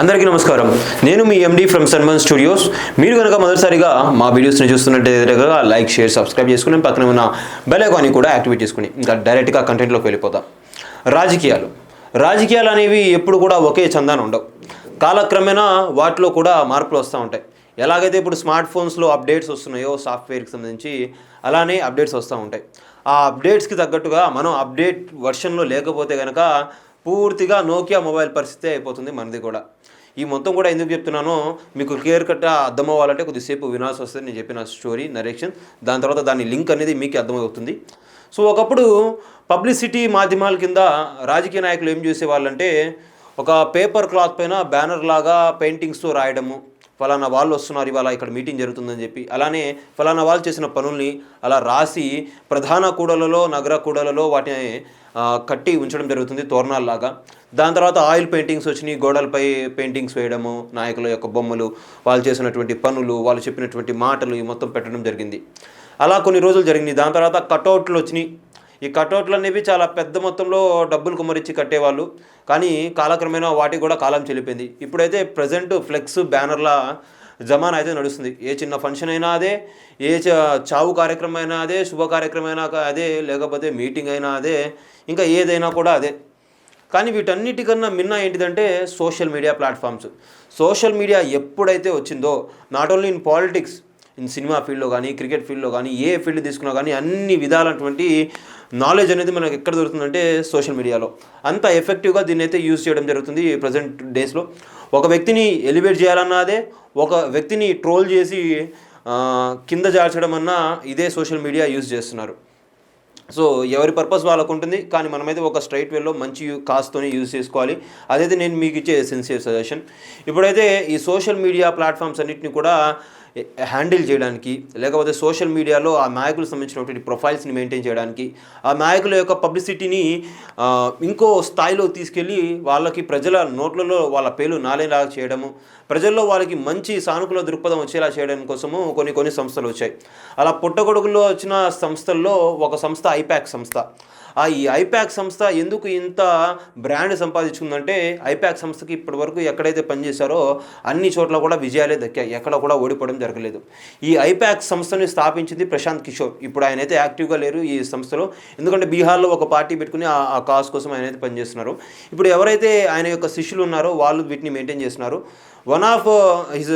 అందరికీ నమస్కారం. నేను మీ ఎండి ఫ్రమ్ సన్మన్ స్టూడియోస్ మీరు కనుక మొదటిసారిగా మా వీడియోస్ని చూస్తున్నట్టయితే లైక్ షేర్ సబ్స్క్రైబ్ చేసుకుని పక్కన ఉన్న బెల్ ఐకాన్ని కూడా యాక్టివేట్ చేసుకుని ఇంకా డైరెక్ట్గా కంటెంట్లోకి వెళ్ళిపోతాం రాజకీయాలు. రాజకీయాలు అనేవి ఎప్పుడు కూడా ఒకే చందాన ఉండవు. కాలక్రమేణా వాటిలో కూడా మార్పులు వస్తూ ఉంటాయి. ఎలాగైతే ఇప్పుడు స్మార్ట్ ఫోన్స్లో అప్డేట్స్ వస్తున్నాయో సాఫ్ట్వేర్కి సంబంధించి అలానే అప్డేట్స్ వస్తూ ఉంటాయి. ఆ అప్డేట్స్కి తగ్గట్టుగా మనం అప్డేట్ వర్షన్లో లేకపోతే కనుక పూర్తిగా నోకియా మొబైల్ పరిస్థితి అయిపోతుంది మనది కూడా. ఈ మొత్తం కూడా ఎందుకు చెప్తున్నానో మీకు క్లియర్ కట్ అర్థం అవ్వాలంటే కొద్దిసేపు వినాల్సి వస్తుంది. నేను చెప్పిన స్టోరీ నరేషన్ దాని తర్వాత దాని లింక్ అనేది మీకు అర్థమవుతుంది. సో ఒకప్పుడు పబ్లిసిటీ మాధ్యమాల కింద రాజకీయ నాయకులు ఏం చేసేవాళ్ళంటే ఒక పేపర్ క్లాత్ పైన బ్యానర్ లాగా పెయింటింగ్స్తో రాయడము ఫలానా వాళ్ళు వస్తున్నారు ఇవాళ ఇక్కడ మీటింగ్ జరుగుతుందని చెప్పి. అలానే ఫలానా వాళ్ళు చేసిన పనుల్ని అలా రాసి ప్రధాన కూడలలో నగర కూడలలో వాటిని కట్టి ఉంచడం జరుగుతుంది తోరణాల్లాగా. దాని తర్వాత ఆయిల్ పెయింటింగ్స్ వచ్చినాయి గోడలపై పెయింటింగ్స్ వేయడము నాయకుల యొక్క బొమ్మలు వాళ్ళు చేసినటువంటి పనులు వాళ్ళు చెప్పినటువంటి మాటలు ఈ మొత్తం పెట్టడం జరిగింది. అలా కొన్ని రోజులు జరిగింది. దాని తర్వాత కటౌట్లు వచ్చినాయి. ఈ కటౌట్లు అనేవి చాలా పెద్ద మొత్తంలో డబ్బులు కుమ్మరించి కట్టేవాళ్ళు. కానీ కాలక్రమేణా వాటికి కూడా కాలం చెల్లిపోయింది. ఇప్పుడైతే ప్రజెంట్ ఫ్లెక్స్ బ్యానర్ల జమానా అయితే నడుస్తుంది. ఏ చిన్న ఫంక్షన్ అయినా అదే ఏ చావు కార్యక్రమం అయినా అదే శుభ కార్యక్రమం అయినా అదే లేకపోతే మీటింగ్ అయినా అదే ఇంకా ఏదైనా కూడా అదే. కానీ వీటన్నిటికన్నా మిన్న ఏంటిదంటే social media platforms. Social media ఎప్పుడైతే వచ్చిందో not only in politics cinema ఫీల్డ్లో కానీ క్రికెట్ ఫీల్డ్లో కానీ ఏ ఫీల్డ్ తీసుకున్నా కానీ అన్ని విధాలైనటువంటి నాలెడ్జ్ అనేది మనకు ఎక్కడ దొరుకుతుందంటే సోషల్ మీడియాలో. అంత ఎఫెక్టివ్గా దీన్ని అయితే యూజ్ చేయడం జరుగుతుంది ప్రజెంట్ డేస్లో. ఒక వ్యక్తిని ఎలివేట్ చేయాలన్నా అదే ఒక వ్యక్తిని ట్రోల్ చేసి కింద జార్చడం అన్నా ఇదే సోషల్ మీడియా యూజ్ చేస్తున్నారు. సో ఎవరి పర్పస్ వాళ్ళకు ఉంటుంది కానీ మనమైతే ఒక స్ట్రైట్ వేలో మంచి కాస్తోనే యూజ్ చేసుకోవాలి. అదైతే నేను మీకు ఇచ్చే సిన్సియర్ సజెషన్. ఇప్పుడైతే ఈ సోషల్ మీడియా ప్లాట్ఫామ్స్ అన్నిటిని కూడా హ్యాండిల్ చేయడానికి లేకపోతే సోషల్ మీడియాలో ఆ నాయకులకు సంబంధించినటువంటి ప్రొఫైల్స్ని మెయింటైన్ చేయడానికి ఆ నాయకుల యొక్క పబ్లిసిటీని ఇంకో స్థాయిలో తీసుకెళ్ళి వాళ్ళకి ప్రజల నోట్లలో వాళ్ళ పేర్లు నాలేలాగా చేయడము ప్రజల్లో వాళ్ళకి మంచి సానుకూల దృక్పథం వచ్చేలా చేయడం కోసము కొన్ని కొన్ని సంస్థలు వచ్చాయి. అలా పుట్టగొడుగులో వచ్చిన సంస్థల్లో ఒక సంస్థ ఐపాక్ సంస్థ. ఆ ఈ ఐపాక్ సంస్థ ఎందుకు ఇంత బ్రాండ్ సంపాదించుకుందంటే ఐపాక్ సంస్థకి ఇప్పటి వరకు ఎక్కడైతే పనిచేశారో అన్ని చోట్ల కూడా విజయాలే దక్కాయి. ఎక్కడ కూడా ఓడిపోవడం జరగలేదు. ఈ ఐపాక్ సంస్థని స్థాపించింది ప్రశాంత్ కిషోర్. ఇప్పుడు ఆయన అయితే యాక్టివ్గా లేరు ఈ సంస్థలో. ఎందుకంటే బీహార్లో ఒక పార్టీ పెట్టుకుని ఆ- ఆ కాజ్ కోసం ఆయన అయితే పనిచేస్తున్నారు. ఇప్పుడు ఎవరైతే ఆయన యొక్క శిష్యులు ఉన్నారో వాళ్ళు వీటిని మెయింటైన్ చేస్తున్నారు. వన్ ఆఫ్ హిజ్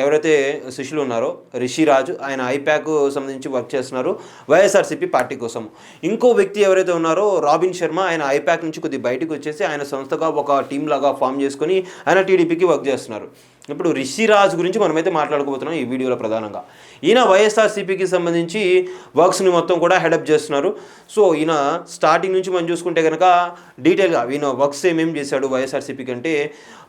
ఎవరైతే శిష్యులు ఉన్నారో రిషిరాజు ఆయన ఐప్యాక్ సంబంధించి వర్క్ చేస్తున్నారు వైఎస్ఆర్సీపీ పార్టీ కోసం. ఇంకో వ్యక్తి ఎవరైతే ఉన్నారో రాబిన్ శర్మ ఆయన ఐప్యాక్ నుంచి కొద్ది బయటకు వచ్చేసి ఆయన సంస్థగా ఒక టీమ్ లాగా ఫామ్ చేసుకొని ఆయన టీడీపీకి వర్క్ చేస్తున్నారు. ఇప్పుడు రిషిరాజ్ గురించి మనమైతే మాట్లాడుకోబోతున్నాం ఈ వీడియోలో ప్రధానంగా. ఈయన వైఎస్ఆర్సీపీకి సంబంధించి వర్క్స్ని మొత్తం కూడా హెడప్ చేస్తున్నారు. సో ఈయన స్టార్టింగ్ నుంచి మనం చూసుకుంటే కనుక డీటెయిల్గా ఈయన వర్క్స్ ఏమేమి చేశాడు వైఎస్ఆర్సీపీకి అంటే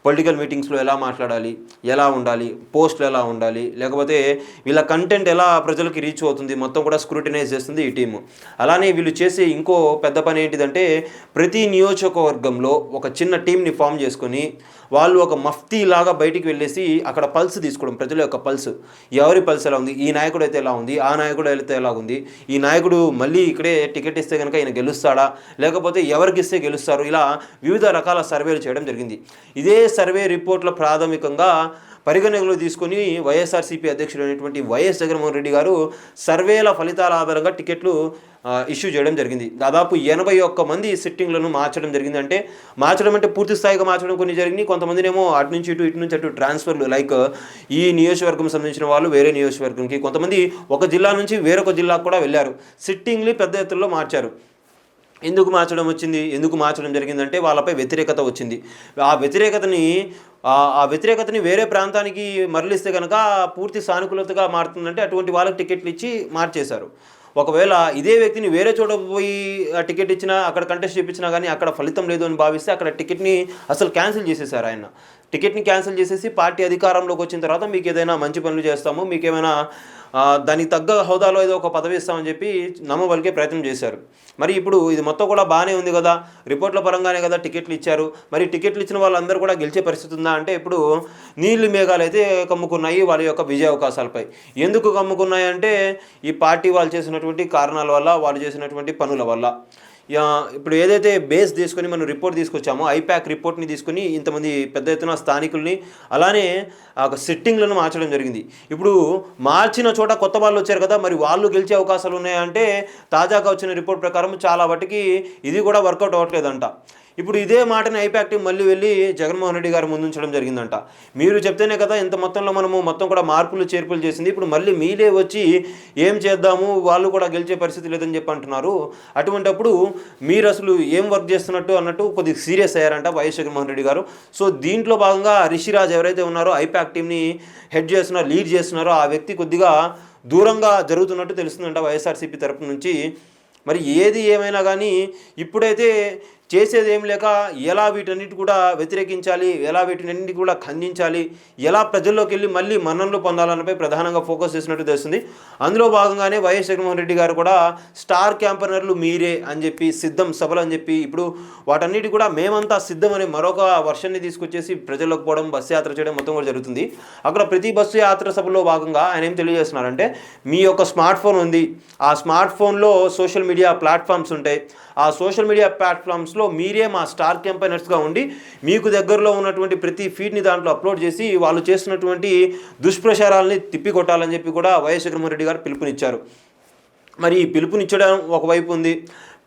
పొలిటికల్ మీటింగ్స్లో ఎలా మాట్లాడాలి ఎలా ఉండాలి పోస్టులు ఎలా ఉండాలి లేకపోతే వీళ్ళ కంటెంట్ ఎలా ప్రజలకి రీచ్ అవుతుంది మొత్తం కూడా స్క్రూటినైజ్ చేస్తుంది ఈ టీము అలానే వీళ్ళు చేసే ఇంకో పెద్ద పని ఏంటిదంటే ప్రతి నియోజకవర్గంలో ఒక చిన్న టీంని ఫామ్ చేసుకొని వాళ్ళు ఒక మఫ్తీ లాగా బయటికి వెళ్ళేసి అక్కడ పల్స్ తీసుకోవడం ప్రజల యొక్క పల్స్ ఎవరి పల్స్ ఎలా ఉంది ఈ నాయకుడు అయితే ఎలా ఉంది ఆ నాయకుడు అయితే ఎలా ఉంది ఈ నాయకుడు మళ్ళీ ఇక్కడే టికెట్ ఇస్తే కనుక ఈయన గెలుస్తాడా లేకపోతే ఎవరికి ఇస్తే గెలుస్తారు ఇలా వివిధ రకాల సర్వేలు చేయడం జరిగింది. ఇదే సర్వే రిపోర్ట్ల ప్రాథమికంగా పరిగణనలో తీసుకొని వైఎస్ఆర్సీపీ అధ్యక్షుడు అయినటువంటి వైఎస్ జగన్మోహన్ రెడ్డి గారు సర్వేల ఫలితాల ఆధారంగా టికెట్లు ఇష్యూ చేయడం జరిగింది. దాదాపు ఎనభై ఒక్క మంది సిట్టింగ్లను మార్చడం జరిగింది. అంటే మార్చడం అంటే పూర్తి స్థాయిగా మార్చడం కొన్ని జరిగింది కొంతమందినేమో అటు నుంచి ఇటు ఇటు నుంచి అటు ట్రాన్స్ఫర్లు లైక్ ఈ నియోజకవర్గం సంబంధించిన వాళ్ళు వేరే నియోజకవర్గంకి కొంతమంది ఒక జిల్లా నుంచి వేరొక జిల్లాకు కూడా వెళ్ళారు. సిట్టింగ్లు పెద్ద ఎత్తులో మార్చారు. ఎందుకు మార్చడం వచ్చింది? ఎందుకు మార్చడం జరిగిందంటే వాళ్ళపై వ్యతిరేకత వచ్చింది. ఆ వ్యతిరేకతని ఆ- వ్యతిరేకతని వేరే ప్రాంతానికి మరలిస్తే కనుక పూర్తి సానుకూలతగా మారుతుందంటే అటువంటి వాళ్ళకి టికెట్లు ఇచ్చి మార్చేశారు. ఒకవేళ ఇదే వ్యక్తిని వేరే చోట పోయి ఆ టికెట్ ఇచ్చినా అక్కడ కంటెస్ట్ చేయించినా కానీ అక్కడ ఫలితం లేదు అని భావిస్తే అక్కడ టికెట్ని అసలు క్యాన్సిల్ చేసేసారు ఆయన. టికెట్ని క్యాన్సిల్ చేసేసి పార్టీ అధికారంలోకి వచ్చిన తర్వాత మీకు ఏదైనా మంచి పనులు చేస్తాము మీకు ఏమైనా దానికి తగ్గ హోదాలో ఏదో ఒక పదవి ఇస్తామని చెప్పి నమ్మబలికే ప్రయత్నం చేశారు. మరి ఇప్పుడు ఇది మొత్తం కూడా బాగానే ఉంది కదా? రిపోర్ట్ల పరంగానే కదా టికెట్లు ఇచ్చారు. మరి టికెట్లు ఇచ్చిన వాళ్ళందరూ కూడా గెలిచే పరిస్థితి ఉందా? అంటే ఇప్పుడు నీళ్ళు మేఘాలు అయితే కమ్ముకున్నాయి వాళ్ళ యొక్క విజయ అవకాశాలపై. ఎందుకు కమ్ముకున్నాయి అంటే ఈ పార్టీ వాళ్ళు చేసినటువంటి కారణాల వల్ల వాళ్ళు చేసినటువంటి పనుల వల్ల. ఇప్పుడు ఏదైతే బేస్ తీసుకొని మనం రిపోర్ట్ తీసుకొచ్చామో ఐప్యాక్ రిపోర్ట్ని తీసుకొని ఇంతమంది పెద్ద ఎత్తున స్థానికుల్ని అలానే ఒక సిట్టింగ్లను మార్చడం జరిగింది. ఇప్పుడు మార్చిన చోట కొత్త వాళ్ళు వచ్చారు కదా మరి వాళ్ళు గెలిచే అవకాశాలు ఉన్నాయంటే తాజాగా వచ్చిన రిపోర్ట్ ప్రకారం చాలా వాటికి ఇది కూడా వర్కౌట్ అవ్వట్లేదంట. ఇప్పుడు ఇదే మాటని ఐపాక్ మళ్ళీ వెళ్ళి జగన్మోహన్ రెడ్డి గారు ముందుంచడం జరిగిందంట. మీరు చెప్తేనే కదా ఇంత మొత్తంలో మనము మొత్తం కూడా మార్పులు చేర్పులు చేసింది. ఇప్పుడు మళ్ళీ మీరే వచ్చి ఏం చేద్దాము? వాళ్ళు కూడా గెలిచే పరిస్థితి లేదని చెప్పి అంటున్నారు. అటువంటప్పుడు మీరు అసలు ఏం వర్క్ చేస్తున్నట్టు అన్నట్టు కొద్దిగా సీరియస్ అయ్యారంట వైఎస్ జగన్మోహన్ రెడ్డి గారు. సో దీంట్లో భాగంగా రిషిరాజ్ ఎవరైతే ఉన్నారో ఐపాక్ టీమ్ని హెడ్ చేస్తున్నారో లీడ్ చేస్తున్నారో ఆ వ్యక్తి కొద్దిగా దూరంగా జరుగుతున్నట్టు తెలుస్తుందంట వైఎస్ఆర్సీపీ తరపు నుంచి. మరి ఏది ఏమైనా కానీ ఇప్పుడైతే చేసేది ఏం లేక ఎలా వీటన్నిటి కూడా వ్యతిరేకించాలి ఎలా వీటినన్నిటి కూడా ఖండించాలి ఎలా ప్రజల్లోకి వెళ్ళి మళ్ళీ మన్ననలు పొందాలన్నపై ప్రధానంగా ఫోకస్ చేసినట్టు తెలుస్తుంది. అందులో భాగంగానే వైఎస్ జగన్మోహన్ రెడ్డి గారు కూడా స్టార్ క్యాంపనర్లు మీరే అని చెప్పి సిద్ధం సభలు అని చెప్పి ఇప్పుడు వాటన్నిటి కూడా మేమంతా సిద్ధం అనే మరొక వర్షన్ని తీసుకొచ్చేసి ప్రజల్లోకి పోవడం బస్సు యాత్ర చేయడం మొత్తం కూడా జరుగుతుంది. అక్కడ ప్రతి బస్సు యాత్ర సభలో భాగంగా ఆయన ఏం తెలియజేస్తున్నారంటే మీ యొక్క స్మార్ట్ ఫోన్ ఉంది. ఆ స్మార్ట్ ఫోన్లో సోషల్ మీడియా ప్లాట్ఫామ్స్ ఉంటాయి. ఆ సోషల్ మీడియా ప్లాట్ఫామ్స్లో మీరే మా స్టార్ క్యాంపైనర్స్గా ఉండి మీకు దగ్గరలో ఉన్నటువంటి ప్రతి ఫీడ్ని దాంట్లో అప్లోడ్ చేసి వాళ్ళు చేస్తున్నటువంటి దుష్ప్రచారాలని తిప్పికొట్టాలని చెప్పి కూడా వైఎస్ జగన్మోహన్ రెడ్డి గారు పిలుపునిచ్చారు. మరి ఈ పిలుపునిచ్చడం ఒకవైపు ఉంది.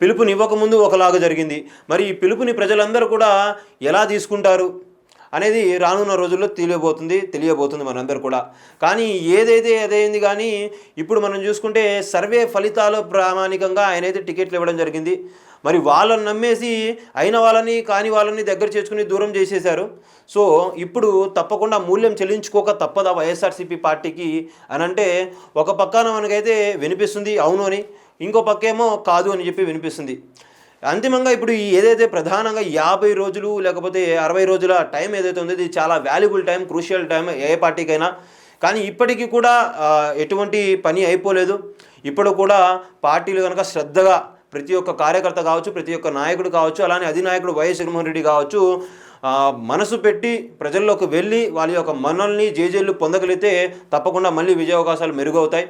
పిలుపునివ్వకముందు ఒకలాగా జరిగింది. మరి ఈ పిలుపుని ప్రజలందరూ కూడా ఎలా తీసుకుంటారు? అనేది రానున్న రోజుల్లో తెలియబోతుంది తెలియబోతుంది మనందరూ కూడా. కానీ ఏదైతే అదైంది కానీ ఇప్పుడు మనం చూసుకుంటే సర్వే ఫలితాలు ప్రామాణికంగా ఆయనైతే టికెట్లు ఇవ్వడం జరిగింది. మరి వాళ్ళని నమ్మేసి అయిన వాళ్ళని కాని వాళ్ళని దగ్గర చేసుకుని దూరం చేసేశారు. సో ఇప్పుడు తప్పకుండా మూల్యం చెల్లించుకోక తప్పదా వైఎస్ఆర్సీపీ పార్టీకి అని అంటే ఒక పక్కన మనకైతే వినిపిస్తుంది అవును అని. ఇంకో పక్కేమో కాదు అని చెప్పి వినిపిస్తుంది. అంతిమంగా ఇప్పుడు ఈ ఏదైతే ప్రధానంగా యాభై రోజులు లేకపోతే అరవై రోజుల టైం ఏదైతే ఉందో ఇది చాలా వాల్యుబుల్ టైం క్రూషియల్ టైం ఏ పార్టీకైనా. కానీ ఇప్పటికీ కూడా ఎటువంటి పని అయిపోలేదు. ఇప్పుడు కూడా పార్టీలు కనుక శ్రద్ధగా ప్రతి ఒక్క కార్యకర్త కావచ్చు ప్రతి ఒక్క నాయకుడు కావచ్చు అలానే అధినాయకుడు వైఎస్ జగన్మోహన్ రెడ్డి కావచ్చు మనసు పెట్టి ప్రజల్లోకి వెళ్ళి వాళ్ళ యొక్క మనల్ని జేజేళ్ళు పొందగలిగితే తప్పకుండా మళ్ళీ విజయ అవకాశాలు మెరుగవుతాయి.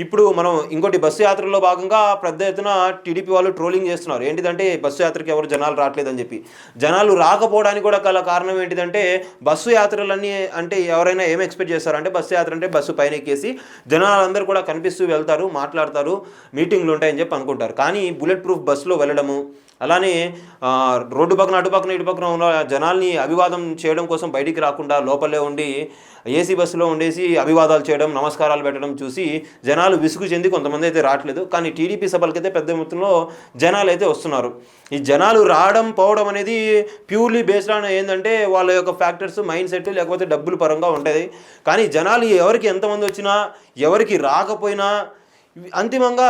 ఇప్పుడు మనం ఇంకోటి బస్సు యాత్రలో భాగంగా పెద్ద ఎత్తున టీడీపీ వాళ్ళు ట్రోలింగ్ చేస్తున్నారు. ఏంటిదంటే బస్సు యాత్రకి ఎవరు జనాలు రావట్లేదని చెప్పి. జనాలు రాకపోవడానికి కూడా గల కారణం ఏంటిదంటే బస్సు యాత్రలన్నీ అంటే ఎవరైనా ఏం ఎక్స్పెక్ట్ చేస్తారంటే బస్సు యాత్ర అంటే బస్సు పైన ఎక్కేసి జనాలందరూ కూడా కనిపిస్తూ వెళ్తారు మాట్లాడతారు మీటింగ్లు ఉంటాయని చెప్పి అనుకుంటారు. కానీ బుల్లెట్ ప్రూఫ్ బస్సులో వెళ్ళడము అలానే రోడ్డు పక్కన అటు పక్కన ఇటు పక్కన ఉన్న జనాల్ని అభివాదం చేయడం కోసం బయటికి రాకుండా లోపలే ఉండి ఏసీ బస్సులో ఉండేసి అభివాదాలు చేయడం నమస్కారాలు పెట్టడం చూసి జనాలు విసుగు చెంది కొంతమంది అయితే రావట్లేదు. కానీ టీడీపీ సభలకైతే పెద్ద మొత్తంలో జనాలు అయితే వస్తున్నారు. ఈ జనాలు రావడం పోవడం అనేది ప్యూర్లీ బేస్డ్ ఆన్ ఏంటంటే వాళ్ళ యొక్క ఫ్యాక్టర్స్ మైండ్ సెట్ లేకపోతే డబ్బుల పరంగా ఉంటుంది కానీ జనాలు ఎవరికి ఎంతమంది వచ్చినా ఎవరికి రాకపోయినా అంతిమంగా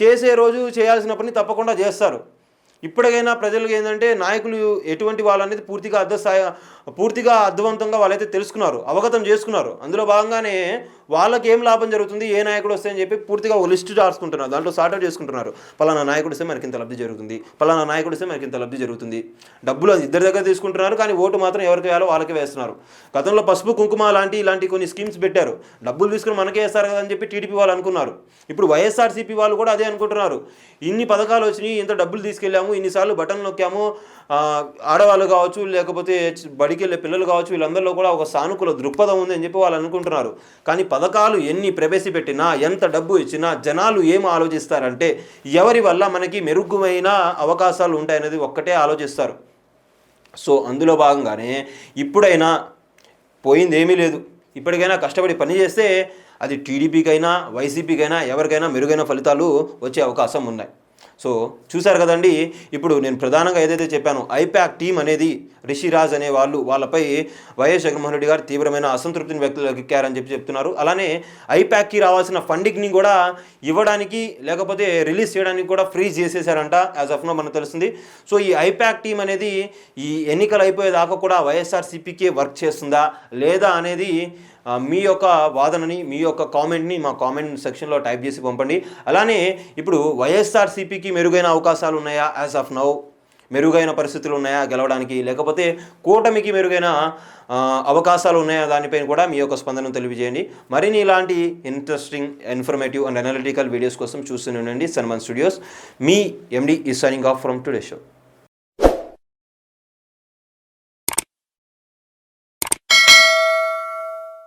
చేసే రోజు చేయాల్సిన పని తప్పకుండా చేస్తారు. ఇప్పటికైనా ప్రజలకు ఏంటంటే నాయకులు ఎటువంటి వాళ్ళనేది పూర్తిగా అర్థ పూర్తిగా అర్థవంతంగా వాళ్ళైతే తెలుసుకున్నారు అవగతం చేసుకున్నారు. అందులో భాగంగానే వాళ్ళకి ఏం లాభం జరుగుతుంది? ఏ నాయకుడు వస్తాయని చెప్పి పూర్తిగా ఒక లిస్టు రాసుకుంటున్నారు. దాంట్లో సార్ట్అవుట్ చేసుకుంటున్నారు. పలానా నాయకుడు వస్తే మనకి ఇంత లబ్ధి జరుగుతుంది. పలానా నాయకుడు వస్తే మనకి ఇంత లబ్ధి జరుగుతుంది. డబ్బులు అది ఇద్దరి దగ్గర తీసుకుంటున్నారు కానీ ఓటు మాత్రం ఎవరికి వేయాలో వాళ్ళకి వేస్తున్నారు. గతంలో పసుపు కుంకుమ లాంటి ఇలాంటి కొన్ని స్కీమ్స్ పెట్టారు. డబ్బులు తీసుకుని మనకే వేస్తారు కదా అని చెప్పి టీడీపీ వాళ్ళు అనుకున్నారు. ఇప్పుడు వైఎస్ఆర్సీపీ వాళ్ళు కూడా అదే అనుకుంటున్నారు. ఇన్ని పథకాలు వచ్చినాయి ఇంత డబ్బులు తీసుకెళ్ళాము ఇన్నిసార్లు బటన్ నొక్కాము ఆడవాళ్ళు కావచ్చు లేకపోతే బడికెళ్ళే బడికి వెళ్ళే పిల్లలు కావచ్చు వీళ్ళందరిలో కూడా ఒక సానుకూల దృక్పథం ఉంది అని చెప్పి వాళ్ళు అనుకుంటున్నారు. కానీ పథకాలు ఎన్ని ప్రవేశపెట్టినా ఎంత డబ్బు ఇచ్చినా జనాలు ఏం ఆలోచిస్తారంటే ఎవరి వల్ల మనకి మెరుగ్గుమైన అవకాశాలు ఉంటాయనేది ఒక్కటే ఆలోచిస్తారు. సో అందులో భాగంగానే ఇప్పుడైనా పోయింది ఏమీ లేదు. ఇప్పటికైనా కష్టపడి పని చేస్తే అది టీడీపీకైనా వైసీపీకైనా ఎవరికైనా మెరుగైన ఫలితాలు వచ్చే అవకాశం ఉన్నాయి. సో చూశారు కదండి ఇప్పుడు నేను ప్రధానంగా ఏదైతే చెప్పానో ఐపాక్ టీం అనేది రిషిరాజ్ అనే వాళ్ళు వాళ్ళపై వైఎస్ జగన్మోహన్ రెడ్డి గారు తీవ్రమైన అసంతృప్తిని వ్యక్తెక్కారని చెప్పి చెప్తున్నారు. అలానే ఐపాక్కి రావాల్సిన ఫండింగ్ని కూడా ఇవ్వడానికి లేకపోతే రిలీజ్ చేయడానికి కూడా ఫ్రీజ్ చేసేసారంట యాజ్ ఆఫ్ నో మనకు తెలుస్తుంది. సో ఈ ఐపాక్ టీం అనేది ఈ ఎన్నికలు అయిపోయేదాకా కూడా వైఎస్ఆర్సీపీకే వర్క్ చేస్తుందా లేదా అనేది మీ యొక్క వాదనని మీ యొక్క కామెంట్ని మా కామెంట్ సెక్షన్లో టైప్ చేసి పంపండి. అలానే ఇప్పుడు వైఎస్ఆర్సీపీకి మెరుగైన అవకాశాలు ఉన్నాయా? యాజ్ ఆఫ్ నౌ మెరుగైన పరిస్థితులు ఉన్నాయా గెలవడానికి? లేకపోతే కూటమికి మెరుగైన అవకాశాలు ఉన్నాయా దానిపైన కూడా మీ యొక్క స్పందనను తెలియజేయండి. మరిన్ని ఇలాంటి interesting informative and analytical videos కోసం చూస్తూనే ఉండండి. సన్మన్ స్టూడియోస్ మీ ఎండి ఈ signing off from today show